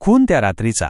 खून त्या रात्रीचा.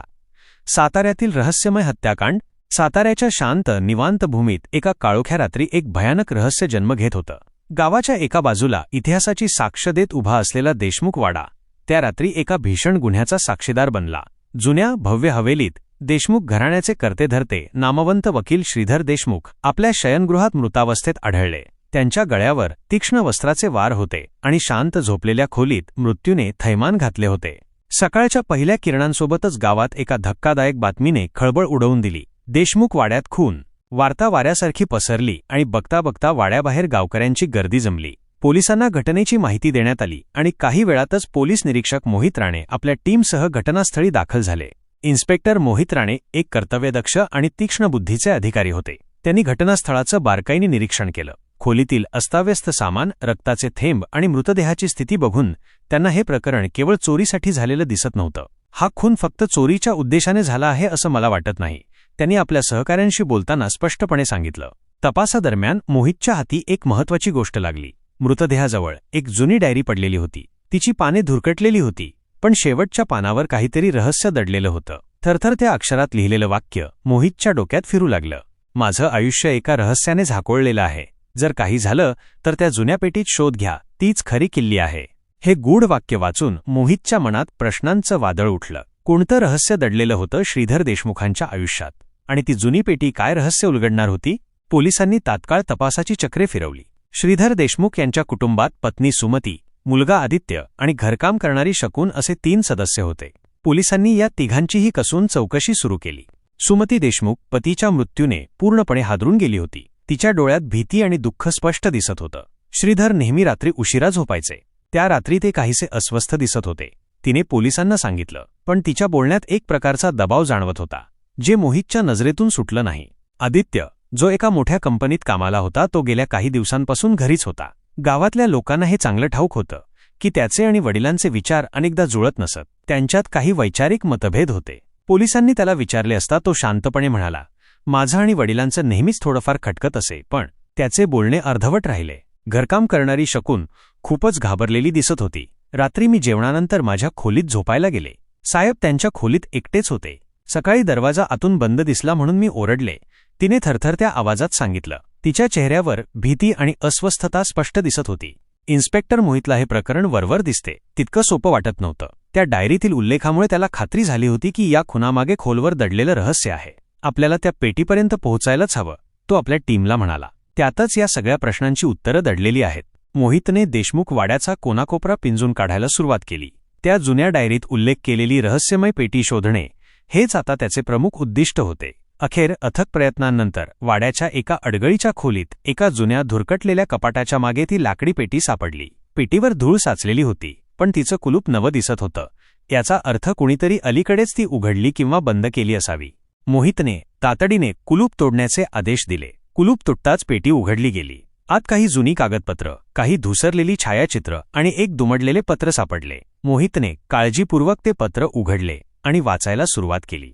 साताऱ्यातील रहस्यमय हत्याकांड साताऱ्याच्या शांत निवांत भूमीत एका काळोख्या रात्री एक भयानक रहस्य जन्म घेत होतं. गावाच्या एका बाजूला इतिहासाची साक्ष देत उभा असलेला देशमुख वाडा त्या रात्री एका भीषण गुन्ह्याचा साक्षीदार बनला. जुन्या भव्य हवेलीत देशमुख घराण्याचे करते धरते नामवंत वकील श्रीधर देशमुख आपल्या शयनगृहात मृतावस्थेत आढळले. त्यांच्या गळ्यावर तीक्ष्ण वस्त्राचे वार होते आणि शांत झोपलेल्या खोलीत मृत्यूने थैमान घातले होते. सकाळच्या पहिल्या किरणांसोबतच गावात एका धक्कादायक बातमीने खळबळ उडवून दिली. देशमुख वाड्यात खून. वार्ता वाऱ्यासारखी पसरली आणि बघता बघता वाड्याबाहेर गावकऱ्यांची गर्दी जमली. पोलिसांना घटनेची माहिती देण्यात आली आणि काही वेळातच पोलीस निरीक्षक मोहित राणे आपल्या टीमसह घटनास्थळी दाखल झाले. इन्स्पेक्टर मोहित राणे एक कर्तव्यदक्ष आणि तीक्ष्ण बुद्धीचे अधिकारी होते. त्यांनी घटनास्थळाचं बारकाईने निरीक्षण केलं. खोलीतील अस्ताव्यस्त सामान रक्ताचे थेंब आणि मृतदेहाची स्थिती बघून त्यांना हे प्रकरण केवळ चोरीसाठी झालेलं दिसत नव्हतं. हा खून फक्त चोरीच्या उद्देशाने झाला आहे असं मला वाटत नाही त्यांनी आपल्या सहकाऱ्यांशी बोलताना स्पष्टपणे सांगितलं. तपासादरम्यान मोहितच्या हाती एक महत्वाची गोष्ट लागली. मृतदेहाजवळ एक जुनी डायरी पडलेली होती. तिची पाने धुरकटलेली होती पण शेवटच्या पानावर काहीतरी रहस्य दडलेलं होतं. थरथर त्या अक्षरात लिहिलेलं वाक्य मोहितच्या डोक्यात फिरू लागलं. माझं आयुष्य एका रहस्याने झाकोळलेलं आहे. जर काही झालं तर त्या जुन्या पेटीत शोध घ्या. तीच खरी किल्ली आहे. हे गूढ वाक्य वाचून मोहितच्या मनात प्रश्नांचं वादळ उठलं. कोणतं रहस्य दडलेलं होतं श्रीधर देशमुखांच्या आयुष्यात? आणि ती जुनी पेटी काय रहस्य उलगडणार होती? पोलिसांनी तात्काळ तपासाची चक्रे फिरवली. श्रीधर देशमुख यांच्या कुटुंबात पत्नी सुमती मुलगा आदित्य आणि घरकाम करणारी शकून असे तीन सदस्य होते. पोलिसांनी या तिघांचीही कसून चौकशी सुरू केली. सुमती देशमुख पतीच्या मृत्यूने पूर्णपणे हादरून गेली होती. तिच्या डोळ्यात भीती आणि दुःख स्पष्ट दिसत होतं. श्रीधर नेहमी रात्री उशिरा झोपायचे. त्या रात्री ते काहीसे अस्वस्थ दिसत होते. तिने पोलिसांना सांगितलं पण तिच्या बोलण्यात एक प्रकारचा दबाव जाणवत होता जे मोहितच्या नजरेतून सुटलं नाही. आदित्य जो एका मोठ्या कंपनीत कामाला होता तो गेल्या काही दिवसांपासून घरीच होता. गावातल्या लोकांना हे चांगलं ठाऊक होतं की त्याचे आणि वडिलांचे विचार अनेकदा जुळत नसत. त्यांच्यात काही वैचारिक मतभेद होते. पोलिसांनी त्याला विचारले असता तो शांतपणे म्हणाला माझं आणि वडिलांचं नेहमीच थोडंफार खटकत असे पण त्याचे बोलणे अर्धवट राहिले. घरकाम करणारी शकून खूपच घाबरलेली दिसत होती. रात्री मी जेवणानंतर माझ्या खोलीत झोपायला गेले. साहेब त्यांच्या खोलीत एकटेच होते. सकाळी दरवाजा आतून बंद दिसला म्हणून मी ओरडले. तिने थरथरत्या आवाजात सांगितलं. तिच्या चेहऱ्यावर भीती आणि अस्वस्थता स्पष्ट दिसत होती. इन्स्पेक्टर मोहितला हे प्रकरण वरवर दिसते. तितकं सोपं वाटत नव्हतं. त्या डायरीतील उल्लेखामुळे त्याला खात्री झाली होती की या खुनामागे खोलवर दडलेलं रहस्य आहे. आपल्याला त्या पेटीपर्यंत पोहोचायलाच हवं तो आपल्या टीमला म्हणाला. त्यातच या सगळ्या प्रश्नांची उत्तरं दडलेली आहेत. मोहितने देशमुख वाड्याचा कोनाकोपरा पिंजून काढायला सुरुवात केली. त्या जुन्या डायरीत उल्लेख केलेली रहस्यमय पेटी शोधणे हेच आता त्याचे प्रमुख उद्दिष्ट होते. अखेर अथक प्रयत्नांनंतर वाड्याच्या एका अडगळीच्या खोलीत एका जुन्या धुरकटलेल्या कपाटाच्या मागे ती लाकडी पेटी सापडली. पेटीवर धूळ साचलेली होती पण तिचं कुलूप नवं दिसत होतं. याचा अर्थ कुणीतरी अलीकडेच ती उघडली किंवा बंद केली असावी. मोहितने तातडीने कुलूप तोडण्याचे आदेश दिले. कुलूप तुटताच पेटी उघडली गेली. आत काही जुनी कागदपत्र काही धुसरलेली छायाचित्र आणि एक दुमडलेले पत्र सापडले. मोहितने काळजीपूर्वक ते पत्र उघडले आणि वाचायला सुरुवात केली.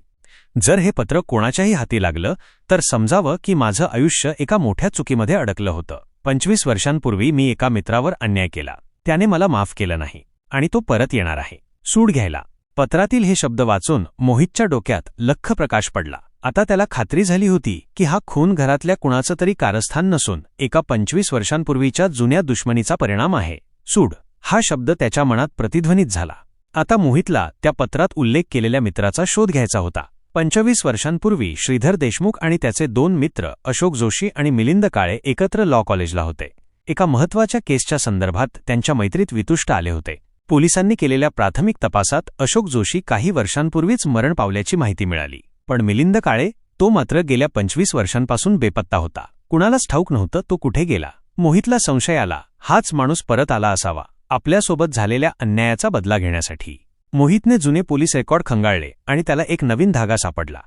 जर हे पत्र कोणाच्याही हाती लागलं तर समजावं की माझं आयुष्य एका मोठ्या चुकीमध्ये अडकलं होतं. पंचवीस वर्षांपूर्वी मी एका मित्रावर अन्याय केला. त्याने मला माफ केलं नाही आणि तो परत येणार आहे. सूड घ्यायला. पत्रातील हे शब्द वाचून मोहितच्या डोक्यात लख प्रकाश पडला. आता त्याला खात्री झाली होती की हा खून घरातल्या कुणाचं तरी कारस्थान नसून एका पंचवीस वर्षांपूर्वीच्या जुन्या दुश्मनीचा परिणाम आहे. सूड हा शब्द त्याच्या मनात प्रतिध्वनित झाला. आता मोहितला त्या पत्रात उल्लेख केलेल्या मित्राचा शोध घ्यायचा होता. पंचवीस वर्षांपूर्वी श्रीधर देशमुख आणि त्याचे दोन मित्र अशोक जोशी आणि मिलिंद काळे एकत्र लॉ कॉलेजला होते. एका महत्त्वाच्या केसच्या संदर्भात त्यांच्या मैत्रीत वितुष्ट आले होते. पोलिसांनी केलेल्या प्राथमिक तपासात अशोक जोशी काही वर्षांपूर्वीच मरण पावल्याची माहिती मिळाली. पण मिलिंद काळे तो मात्र गेल्या पंचवीस वर्षांपासून बेपत्ता होता. कुणालाच ठाऊक नव्हतं तो कुठे गेला. मोहितला संशय आला. हाच माणूस परत आला असावा. आपल्यासोबत झालेल्या अन्यायाचा बदला घेण्यासाठी. मोहितने जुने पोलीस रेकॉर्ड खंगाळले आणि त्याला एक नवीन धागा सापडला.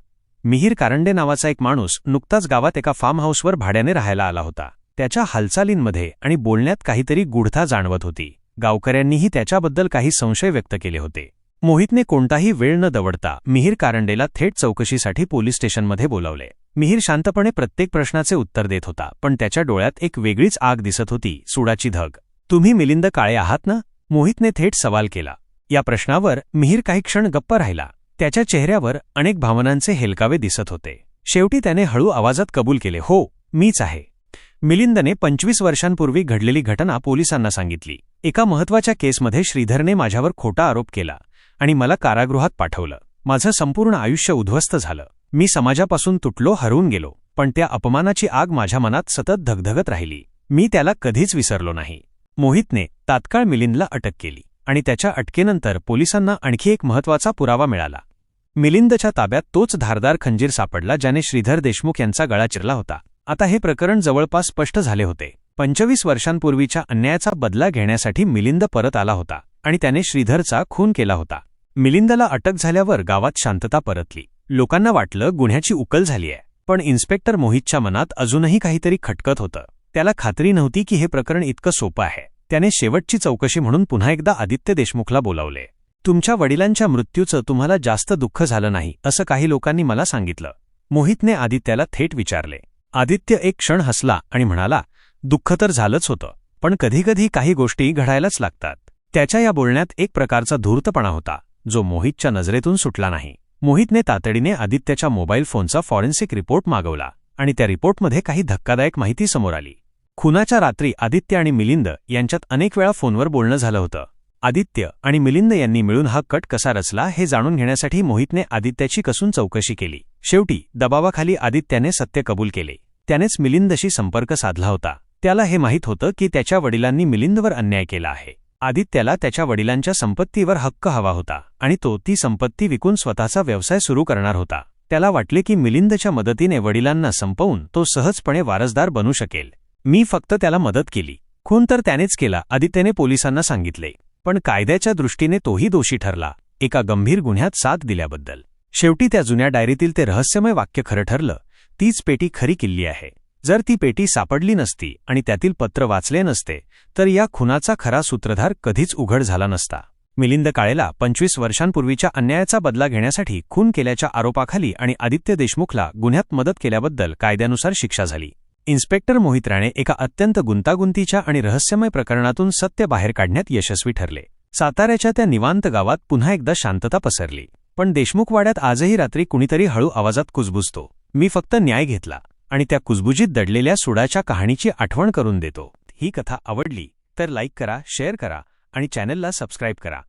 मिहीर कारंडे नावाचा एक माणूस नुकताच गावात एका फार्म हाऊसवर भाड्याने राहायला आला होता. त्याच्या हालचालींमध्ये आणि बोलण्यात काहीतरी गुढता जाणवत होती. गावकऱ्यांनीही त्याच्याबद्दल काही संशय व्यक्त केले होते. मोहितने कोणताही वेळ न दवडता मिहीर कारंडेला थेट चौकशीसाठी पोलीस स्टेशनमध्ये बोलावले. मिहीर शांतपणे प्रत्येक प्रश्नाचे उत्तर देत होता पण त्याच्या डोळ्यात एक वेगळीच आग दिसत होती सुडाची धग. तुम्ही मिलिंद काळे आहात ना? मोहितने थेट सवाल केला. या प्रश्नावर मिहीर काही क्षण गप्प राहिला. त्याच्या चेहऱ्यावर अनेक भावनांचे हेलकावे दिसत होते. शेवटी त्याने हळू आवाजात कबूल केले हो मीच आहे. मिलिंदने पंचवीस वर्षांपूर्वी घडलेली घटना पोलिसांना सांगितली. एका महत्त्वाच्या केसमध्ये श्रीधरने माझ्यावर खोटा आरोप केला आणि मला कारागृहात पाठवलं. माझं संपूर्ण आयुष्य उद्ध्वस्त झालं. मी समाजापासून तुटलो हरवून गेलो पण त्या अपमानाची आग माझ्या मनात सतत धगधगत राहिली. मी त्याला कधीच विसरलो नाही. मोहितने तात्काळ मिलिंदला अटक केली आणि त्याच्या अटकेनंतर पोलिसांना आणखी एक महत्त्वाचा पुरावा मिळाला. मिलिंदच्या ताब्यात तोच धारदार खंजीर सापडला ज्याने श्रीधर देशमुख यांचा गळा चिरला होता. आता हे प्रकरण जवळपास स्पष्ट झाले होते. पंचवीस वर्षांपूर्वीच्या अन्यायाचा बदला घेण्यासाठी मिलिंद परत आला होता आणि त्याने श्रीधरचा खून केला होता. मिलिंदला अटक झाल्यावर गावात शांतता परतली. लोकांना वाटलं गुन्ह्याची उकल झालीय पण इन्स्पेक्टर मोहितच्या मनात अजूनही काहीतरी खटकत होतं. त्याला खात्री नव्हती की हे प्रकरण इतकं सोपं आहे. त्याने शेवटची चौकशी म्हणून पुन्हा एकदा आदित्य देशमुखला बोलावले. तुमच्या वडिलांच्या मृत्यूचं तुम्हाला जास्त दुःख झालं नाही असं काही लोकांनी मला सांगितलं. मोहितने आदित्याला थेट विचारले. आदित्य एक क्षण हसला आणि म्हणाला दुःख तर झालंच होतं पण कधीकधी काही गोष्टी घडायलाच लागतात. त्याच्या या बोलण्यात एक प्रकारचा धूर्तपणा होता जो मोहितच्या नजरेतून सुटला नाही. मोहितने तातडीने आदित्याच्या मोबाईल फोनचा फॉरेन्सिक रिपोर्ट मागवला आणि त्या रिपोर्टमध्ये काही धक्कादायक माहिती समोर आली. खुनाच्या रात्री आदित्य आणि मिलिंद यांच्यात अनेक वेळा फोनवर बोलणं झालं होतं. आदित्य आणि मिलिंद यांनी मिळून हा कट कसा रचला हे जाणून घेण्यासाठी मोहितने आदित्याची कसून चौकशी केली. शेवटी दबावाखाली आदित्याने सत्य कबूल केले. त्यानेच मिलिंदशी संपर्क साधला होता. त्याला हे माहीत होतं की त्याच्या वडिलांनी मिलिंदवर अन्याय केला आहे. आदित्याला त्याच्या वडिलांच्या संपत्तीवर हक्क हवा होता आणि तो ती संपत्ती विकून स्वतःचा व्यवसाय सुरू करणार होता. त्याला वाटले की मिलिंदच्या मदतीने वडिलांना संपवून तो सहजपणे वारसदार बनू शकेल. मी फक्त त्याला मदत केली. खून तर त्यानेच केला आदित्यने पोलिसांना सांगितले. पण कायद्याच्या दृष्टीने तोही दोषी ठरला. एका गंभीर गुन्ह्यात साथ दिल्याबद्दल. शेवटी त्या जुन्या डायरीतील ते रहस्यमय वाक्य खरं ठरलं. तीच पेटी खरी किल्ली आहे. जर ती पेटी सापडली नसती आणि त्यातील पत्र वाचले नसते तर या खुनाचा खरा सूत्रधार कधीच उघड झाला नसता. मिलिंद काळेला पंचवीस वर्षांपूर्वीच्या अन्यायाचा बदला घेण्यासाठी खून केल्याच्या आरोपाखाली आणि आदित्य देशमुखला गुन्ह्यात मदत केल्याबद्दल कायद्यानुसार शिक्षा झाली. इन्स्पेक्टर मोहित राणे एका अत्यंत गुंतागुंतीच्या आणि रहस्यमय प्रकरणातून सत्य बाहेर काढण्यात यशस्वी ठरले. साताऱ्याच्या त्या निवांत गावात पुन्हा एकदा शांतता पसरली. पण देशमुखवाड्यात आजही रात्री कुणीतरी हळू आवाजात कुजबुजतो. मी फक्त न्याय घेतला. आणि त्या कुजबुजीत दडलेल्या सुडाच्या कहाणीची आठवण करून देतो. ही कथा आवडली तर लाईक करा शेअर करा आणि चॅनलला सबस्क्राईब करा.